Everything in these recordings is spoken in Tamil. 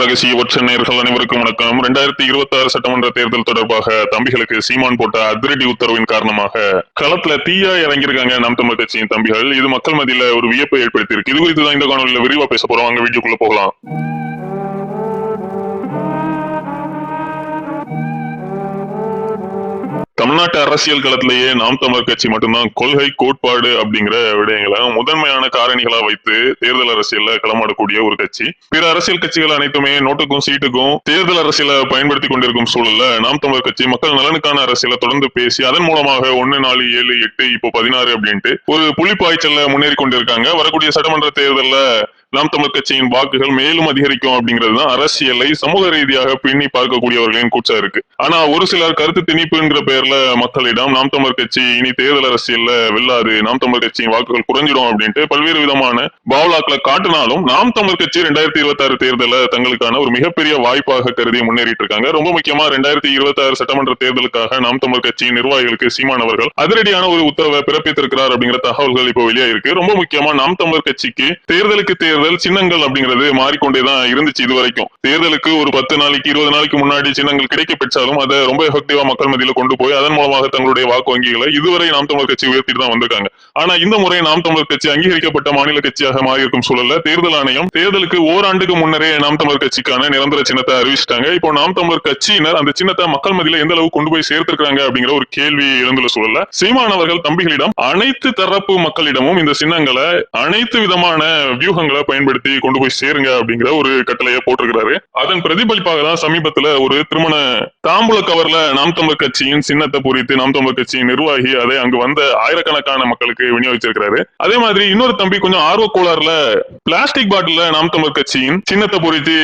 ரகசிய ஒற்ற நேர்கள் அனைவருக்கும் வணக்கம். ரெண்டாயிரத்தி இருபத்தி ஆறு சட்டமன்ற தேர்தல் தொடர்பாக தம்பிகளுக்கு சீமான் போட்ட அதிரடி உத்தரவின் காரணமாக களத்துல தீயா இறங்கியிருக்காங்க நாம் தமிழ் கட்சியின் தம்பிகள். இது மக்கள் மத்தியில ஒரு வியப்பை ஏற்படுத்தியிருக்கு. இது குறித்து தான் இந்த காணொலியில விரிவா பேச போறோம். அங்க வீடியோக்குள்ள போகலாம். தமிழ்நாட்டு அரசியல் களத்திலேயே நாம் தமிழர் கட்சி மட்டும்தான் கொள்கை கோட்பாடு அப்படிங்கிற விடயங்களை முதன்மையான காரணிகளா வைத்து தேர்தல் அரசியல்ல களமாடக்கூடிய ஒரு கட்சி. பிற அரசியல் கட்சிகள் அனைத்துமே நோட்டுக்கும் சீட்டுக்கும் தேர்தல் அரசியலை பயன்படுத்தி கொண்டிருக்கும் சூழல்ல நாம் தமிழர் கட்சி மக்கள் நலனுக்கான அரசியல தொடர்ந்து பேசி அதன் மூலமாக ஒன்னு நாலு ஏழு எட்டு இப்போ பதினாறு அப்படின்ட்டு ஒரு புலிப்பாய்ச்சல்ல முன்னேறி கொண்டிருக்காங்க. வரக்கூடிய சட்டமன்ற தேர்தல்ல நாம் தமிழ் கட்சியின் வாக்குகள் மேலும் அதிகரிக்கும் அப்படிங்கிறது தான் அரசியலை சமூக ரீதியாக பின்னி பார்க்கக்கூடியவர்களின் கூச்சா இருக்கு. ஆனா ஒரு சிலர் கருத்து திணிப்புங்கிற பெயர்ல மக்களிடம் நாம் தமிழர் கட்சி இனி தேர்தல் அரசியல்ல வெல்லாது நாம் தமிழர் கட்சியின் வாக்குகள் குறைஞ்சிடும் அப்படின்ட்டு பல்வேறு விதமான பாவலாக்களை காட்டினாலும் நாம் தமிழர் கட்சி ரெண்டாயிரத்தி இருபத்தி ஆறு தேர்தல தங்களுக்கான ஒரு மிகப்பெரிய வாய்ப்பாக கருதி முன்னேறிட்டு இருக்காங்க ரொம்ப முக்கியமா ரெண்டாயிரத்தி இருபத்தி ஆறு சட்டமன்ற தேர்தலுக்காக நாம் தமிழர் கட்சியின் நிர்வாகிகளுக்கு சீமானவர்கள் அதிரடியான ஒரு உத்தரவை பிறப்பித்திருக்கிறார் அப்படிங்கிற தகவல்கள் இப்போ வெளியே இருக்கு ரொம்ப முக்கியமா நாம் தமிழர் கட்சிக்கு தேர்தலுக்கு தேர்தல் சின்னங்கள் அப்படிங்கிறது மாறிக்கொண்டேதான் இருந்துச்சு இது வரைக்கும் தேர்தலுக்கு ஒரு பத்து நாளைக்கு இருபது நாளைக்கு முன்னாடி சின்னங்கள் கிடைக்க பெற்றாலும் அதை ரொம்ப எஃபெக்டிவா மக்கள் மத்தியில கொண்டு போய் அதன் மூலமாக தங்களுடைய வாக்கு வங்கிகளை இதுவரை நாம் தமிழர் கட்சி உயர்த்திட்டு தான் வந்திருக்காங்க. ஆனா இந்த முறை நாம் தமிழர் கட்சி அங்கீகரிக்கப்பட்ட மாநில கட்சியாக மாறி இருக்கும் சூழல்ல தேர்தல் ஆணையம் தேர்தலுக்கு ஓராண்டுக்கு முன்னரே நாம் தமிழர் கட்சிக்கான நிரந்தர சின்னத்தை அறிவிச்சிட்டாங்க. இப்போ நாம் தமிழர் கட்சியினர் அந்த சின்னத்தை மக்கள் மதியில எந்த அளவு கொண்டு போய் சேர்த்திருக்காங்க அப்படிங்கிற ஒரு கேள்வி எழுந்துள்ள சூழல்ல சீமானவர்கள் தம்பிகளிடம் அனைத்து தரப்பு மக்களிடமும் இந்த சின்னங்களை அனைத்து விதமான வியூகங்களை பயன்படுத்தி கொண்டு போய் சேருங்க அப்படிங்கிற ஒரு கட்டளையை போட்டிருக்கிறாரு. அதன் பிரதிபலிப்பாக தான் சமீபத்துல ஒரு திருமண தாம்பூல கவர்ல நாம் தமிழர் கட்சியின் சின்னத்தை பொறித்து நாம் தமிழர் கட்சியின் நிர்வாகி அதை அங்கு வந்த ஆயிரக்கணக்கான மக்களுக்கு விநியோகிச்சிருக்கிறாரு. அதே மாதிரி இன்னொரு தம்பி கொஞ்சம் ஆர்வ கோளாறுல பிளாஸ்டிக் பாட்டில நாம் தமிழர் கட்சியின் சின்னத்தை பொறித்து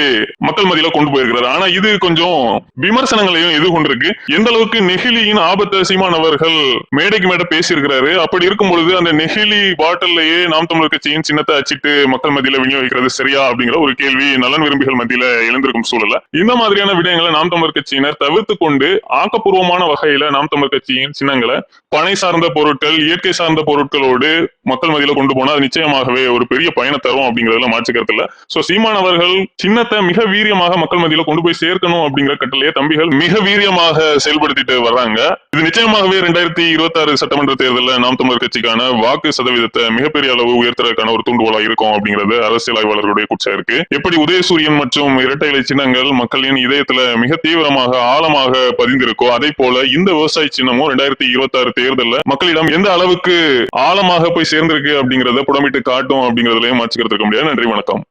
மக்கள் மத்தியில கொண்டு போயிருக்கிறாரு. ஆனா இது கொஞ்சம் விமர்சனங்களையும் எதிர்கொண்டிருக்கு. எந்த அளவுக்கு நெகிழியின் ஆபத்தை சீமானவர்கள் மேடைக்கு மேடை பேசியிருக்கிறாரு அப்படி இருக்கும் பொழுது அந்த நெகிழி பாட்டிலேயே நாம் தமிழர் கட்சியின் சின்னத்தை அச்சிட்டு மக்கள் மத்தியில விநியோகிக்கிறது சரியா அப்படிங்கிற ஒரு கேள்வி நலன் விரும்பிகள் மத்தியில எழுந்திருக்கும் சூழல்ல. இந்த மாதிரியான விடயங்களை நாம் தமிழர் கட்சியினர் தவிர்த்து கொண்டு ஆக்கப்பூர்வமான வகையில நாம் தமிழர் கட்சியின் சின்னங்களை பனை சார்ந்த பொருட்கள் இயற்கை சார்ந்த பொருட்களோடு மக்கள் மத்தியில கொண்டு போனா அது நிச்சயமாகவே ஒரு பெரிய பயனை தரும் அப்படிங்கறதுல மாற்றுக்கிறது இல்ல. சோ சீமான் அவர்கள் சின்னத்தை மிக வீரியமாக மக்கள் மத்தியில கொண்டு போய் சேர்க்கணும் அப்படிங்கிற கட்டளையை தம்பிகள் மிக வீரியமாக செயல்படுத்திட்டு வர்றாங்க. இது நிச்சயமாகவே ரெண்டாயிரத்தி இருபத்தி ஆறு சட்டமன்ற தேர்தலில் நாம் தமிழர் கட்சிக்கான வாக்கு சதவீதத்தை மிகப்பெரிய அளவு உயர்த்துறதுக்கான ஒரு தூண்டுகோலா இருக்கும் அப்படிங்கிறது அரசியல் ஆய்வாளர்களுடைய குச்சா இருக்கு. எப்படி உதயசூரியன் மற்றும் இரட்டை இலை சின்னங்கள் மக்களின் இதயத்துல மிக தீவிரமாக ஆழமாக பதிந்திருக்கோ அதே போல இந்த விவசாய சின்னம் சின்னமும் ரெண்டாயிரத்தி இருபத்தி ஆறு தேர்தலில் மக்களிடம் எந்த அளவுக்கு ஆழமாக போய் சேர்ந்திருக்கு அப்படிங்கறத புடமிட்டு காட்டும் அப்படிங்கறதுலயும் மாற்றிக்கிறதுக்க முடியாது. நன்றி வணக்கம்.